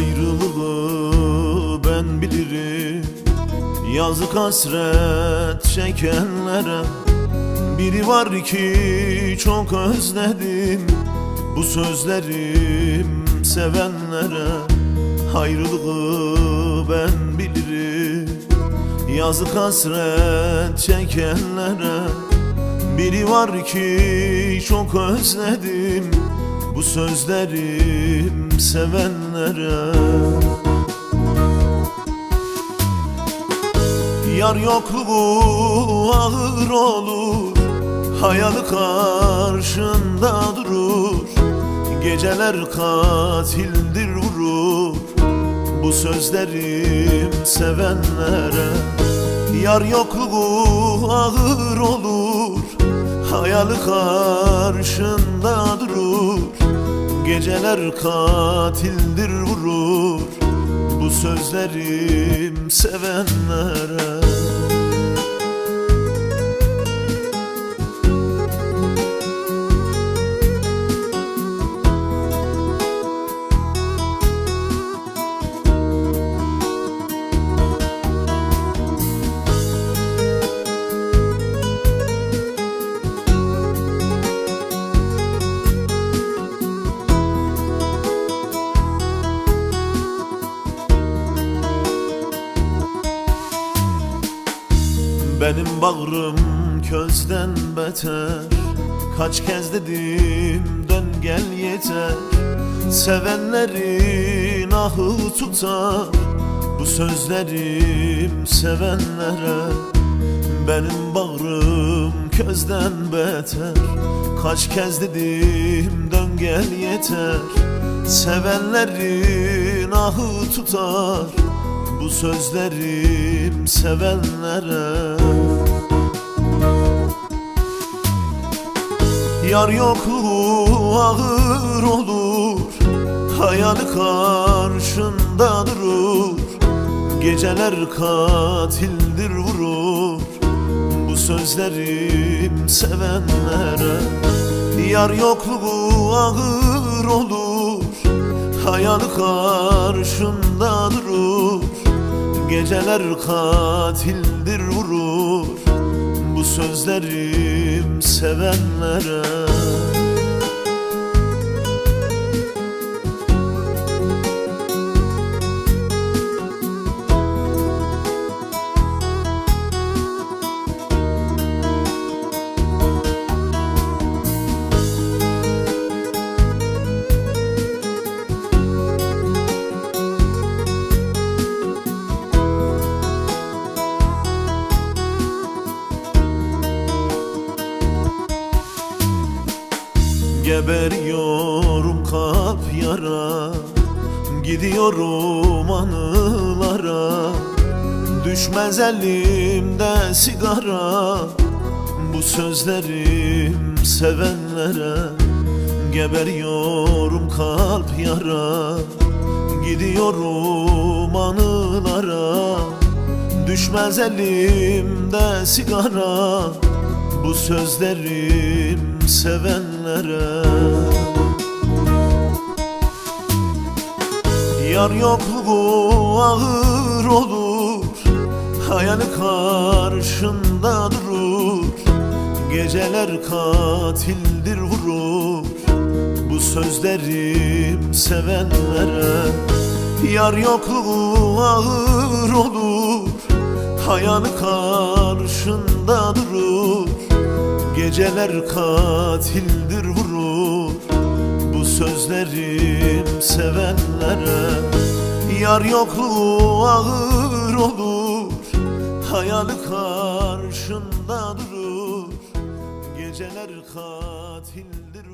Ayrılığı ben bilirim. Yazık hasret çekenlere. Biri var ki çok özledim Bu sözlerim sevenlere. Ayrılığı ben bilirim. Yazık hasret çekenlere. Biri var ki çok özledim Bu sözlerim sevenlere. Yar yokluğu ağır olur Hayali karşında durur. Geceler katildir vurur Bu sözlerim sevenlere. Yar yokluğu ağır olur Hayali karşında durur Geceler katildir vurur Bu sözlerim sevenlere Benim bağrım közden beter. Kaç kez dedim dön gel yeter. Sevenlerin ahı tutar. Bu sözlerim sevenlere. Benim bağrım közden beter. Kaç kez dedim dön gel yeter. Sevenlerin ahı tutar bu sözlerim sevenlere Yar yokluğu ağır olur Hayali karşında durur. Geceler katildir vurur Bu sözlerim sevenlere. Yar yokluğu ağır olur Hayal karşında durur Geceler katildir vurur Bu sözlerim sevenlere Geberiyorum kalp yara. Gidiyorum anılara. Düşmez elimde sigara. Bu sözlerim sevenlere. Geberiyorum kalp yara. Gidiyorum anılara. Düşmez elimde sigara. Bu sözlerim sevenlere Yar yokluğu ağır olur Hayali karşında durur. Geceler katildir vurur Bu sözlerim sevenlere. Yar yokluğu ağır olur Hayali karşında durur Geceler katildir vurur. Bu sözlerim sevenlere Yar yokluğu ağır olur. Hayali karşında durur. Geceler katildir